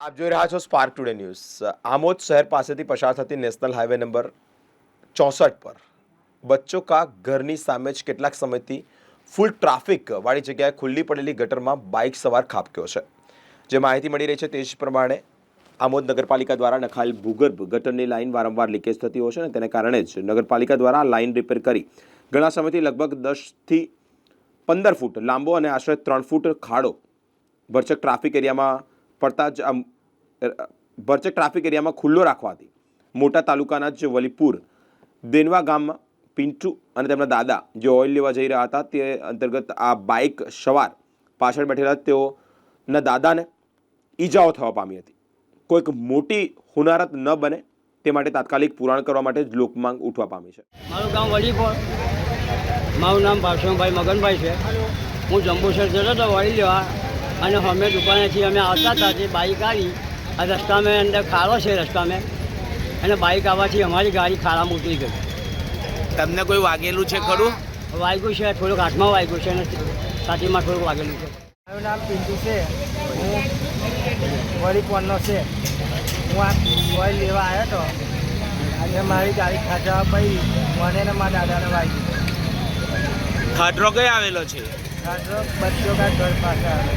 આપ જોઈ રહ્યા છો સ્પાર્ક ટુડે ન્યૂઝ આમોદ શહેર પાસેથી પસાર થતી નેશનલ હાઈવે નંબર ચોસઠ પર બચ્ચો કા ઘરની સામે જ કેટલાક સમયથી ફૂલ ટ્રાફિક વાળી જગ્યાએ ખુલ્લી પડેલી ગટરમાં બાઇક સવાર ખાબક્યો છે. જે માહિતી મળી રહી છે તે જ પ્રમાણે આમોદ નગરપાલિકા દ્વારા નખાયેલ ભૂગર્ભ ગટરની લાઇન વારંવાર લીકેજ થતી હોય છે ને તેને કારણે જ નગરપાલિકા દ્વારા લાઇન રિપેર કરી ઘણા સમયથી લગભગ દસથી પંદર ફૂટ લાંબો અને આશરે ત્રણ ફૂટ ખાડો ભરચક ટ્રાફિક એરિયામાં પડતા જ આમ ભરચક ટ્રાફિક એરિયામાં ખુલ્લો રાખવાથી મોટા તાલુકાના જ વલીપુર, દેનવા ગામમાં પિન્ટુ અને તેમના દાદા જે ઓઇલ લેવા જઈ રહ્યા હતા તે અંતર્ગત આ બાઇક સવાર પાછળ બેઠેલા તેઓના દાદાને ઈજાઓ થવા પામી હતી. કોઈક મોટી હુનારત ન બને તે માટે તાત્કાલિક પુરાણ કરવા માટે જ લોકમાંગ ઉઠવા પામી છે. મારું ગામ વડીપોર મારું નામ ભાષણભાઈ મગનભાઈ છે. હું જંબુસર જતો હતો વળી લેવા અને અમે દુકાનેથી અમે આવતા હતા તે બાઇક આવી આ રસ્તામાં અંદર ખાડો છે રસ્તામાં. અને બાઇક આવવાથી અમારી ગાડી ખાડામાં ઉતરી ગઈ. તમને કોઈ વાગેલું છે ખરું? વાગ્યું છે થોડુંક હાથમાં વાગ્યું છે અને છાતીમાં થોડુંક વાગેલું છે. મારું નામ પિન્ટુ છે. હું વડીપોરનો છે. હું આ ઓઇલ લેવા આવ્યો હતો અને મારી ગાડી ખાધા પડી. મને ને મારા દાદાને વાગી ખાડરો કઈ આવેલો છે? ખાડરો બચ્ચો કા ઘર પાસે આવે